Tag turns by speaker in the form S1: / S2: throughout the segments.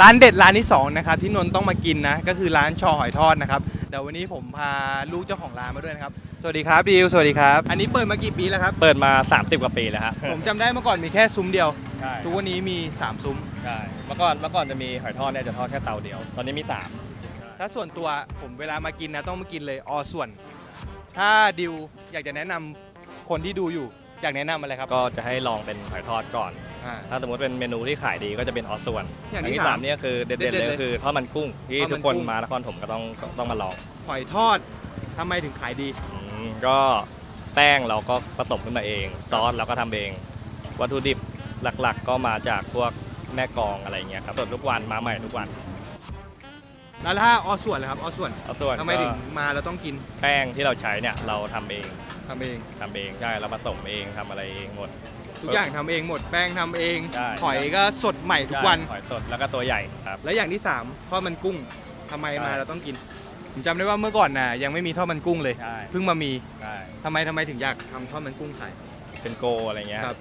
S1: ร้านเด็ดร้านที่สองนะครับที่นนท์ต้องมากินนะก็คือร้านชอหอยทอดนะครับเดี๋ยววันนี้ผมพาลูกเจ้าของร้านมาด้วยนะครับสวัสดีครับดิวสวัสดีครับ อันนี้เปิดมากี่ปีแล้วครับ
S2: เปิดมา 30 กว่าปีแล้วฮะ
S1: ผมจำได้เมื่อก่อนมีแค่ซุ้มเดียว
S2: ใช่
S1: ทุกวันนี้มี 3 ซุ้ม
S2: ใช่เมื่อก่อนเมื่อก่อนจะมีหอยทอดเนี่ยจะทอดแค่เตาเดียว ตอนนี้มีสาม
S1: ถ้าส่วนตัวผมเวลามากินนะต้องมากินเลยอส่วน ถ้าดิวอยากจะแนะนำคนที่ดูอยู่อยากแนะนำอะไรครับ
S2: ก็จะให้ลองเป็นหอยทอดก่อน
S1: อ่า
S2: ถ้าสมมติเป็นเมนูที่ขายดีก็จะเป็นออสส่วน
S1: อย่างที่
S2: ที่
S1: สา
S2: สามมเนี่ยคือเด็ด
S1: เด็ด
S2: ๆ
S1: ๆ
S2: เลย
S1: เลย
S2: ก็คือทอดมันกุ้งที่
S1: ทอดมัน
S2: ทุกคน
S1: กุ้ง
S2: มานครถมก็ต้องต้องมาลอง
S1: หอยทอดทำไมถึงขายดี
S2: อืมก็แป้งเราก็ผสมขึ้นมาเอง ซอสเราก็ทำเอง วัตถุดิบหลักๆ ก็มาจากพวกแม่กลองอะไรเงี้ยครับสดทุกวันมาใหม่ทุกวัน
S1: แล้วถ้าอส่วนเลยครับอส่วน
S2: ออสส่วน
S1: ทำไม
S2: ก็
S1: ถึงมาเราต้องกิน
S2: แป้งที่เราใช้เนี่ยเราทำเอง
S1: ทำเอง
S2: ทำเองใช่เราผสมเองทำอะไรเองหมด
S1: ทุกอย่างทำเองหมดแป้งทำเอง
S2: ใช่
S1: หอยก็สดใหม่ทุกวัน
S2: ใช่หอยสดแล้วก็ตัวใหญ่ครับ
S1: และอย่างที่3ทอดมันกุ้งทำไมมา
S2: ใช่
S1: เราต้องกิน ผมจำได้ว่าเมื่อก่อนน่ะยังไม่มีทอดมันกุ้งเลย
S2: ใช่
S1: เพิ่งมามี
S2: ใช่
S1: ทำไมทำไมถึงอยากทำทอดมันกุ้งขาย
S2: เป็นโกอะไรเงี้ย
S1: ครับ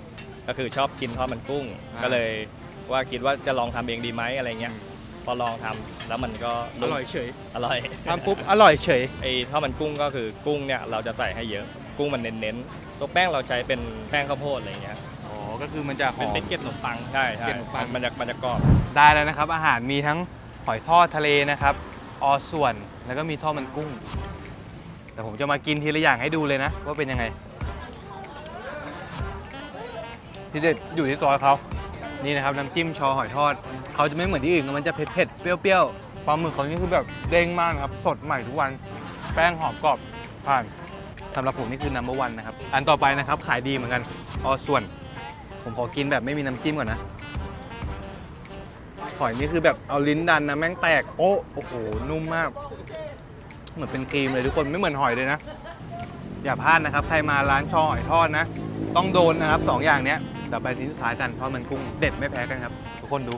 S2: ก็คือชอบกินทอดมันกุ้ง
S1: อ่า
S2: ก็เลยว่าคิดว่าจะลองทำเองดีไหมอะไรเงี้ยพอลองทำแล้วมันก็
S1: อร่อยเฉย
S2: อร่อย
S1: ทำปุ๊บอร่อยเฉย
S2: ไอ้ทอดมันกุ้งก็คือกุ้งเนี่ยเราจะใส่ให้เยอะกุ้งมันเน้นๆตัวแป้งเราใช้เป็นแป้งข้าวโพดอะไรเงี้ย
S1: อ๋อ ก็คือมันจะห
S2: เป็น
S1: อม
S2: เป็นเกล็ดขนมปังใช่ใช่
S1: เกล็ดขนมปัง
S2: มันจะมันจะกรอบ
S1: ได้แล้วนะครับ อาหารมีทั้งหอยทอดทะเลนะครับ ออส่วนแล้วก็มีทอดมันกุ้ง แต่ผมจะมากินทีละอย่างให้ดูเลยนะ ว่าเป็นยังไง ที่เด็ดอยู่ที่ตัวเขานี่นะครับน้ำจิ้มชอหอยทอดเขาจะไม่เหมือนที่อื่นมันจะเผ็ดๆเปรี้ยวๆปลาหมึกเขานี่คือแบบเด้งมากนะครับ สดใหม่ทุกวัน แป้งหอมกรอบผ่านสำหรับผมนี่คือ number one นะครับ อันต่อไปนะครับขายดีเหมือนกัน ออส่วน ผมขอกินแบบไม่มีน้ำจิ้มก่อนนะ หอยนี่คือแบบเอาลิ้นดันนะแม่งแตกโอ้โอ้โห นุ่มมาก เหมือนเป็นครีมเลยทุกคนไม่เหมือนหอยเลยนะ อย่าพลาดนะครับ ใครมาร้านชอหอยทอดนะ ต้องโดนนะครับสองอย่างเนี้ยเดี๋ยวไปที่สุดท้ายกันเพราะมันกุ้งเด็ดไม่แพ้กันครับ ทุกคนดู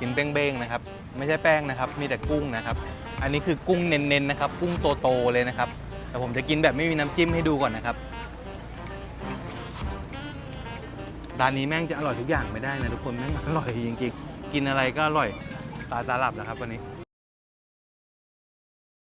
S1: กินเบ้งๆนะครับ ไม่ใช่แป้งนะครับ มีแต่กุ้งนะครับ อันนี้คือกุ้งเน้นๆนะครับ กุ้งโตๆเลยนะครับแต่ผมจะกินแบบไม่มีน้ำจิ้มให้ดูก่อนนะครับ ร้านนี้แม่งจะอร่อยทุกอย่างไม่ได้นะทุกคนแม่งอร่อยจริงๆกินอะไรก็อร่อยตาตาหลับนะครับวันนี้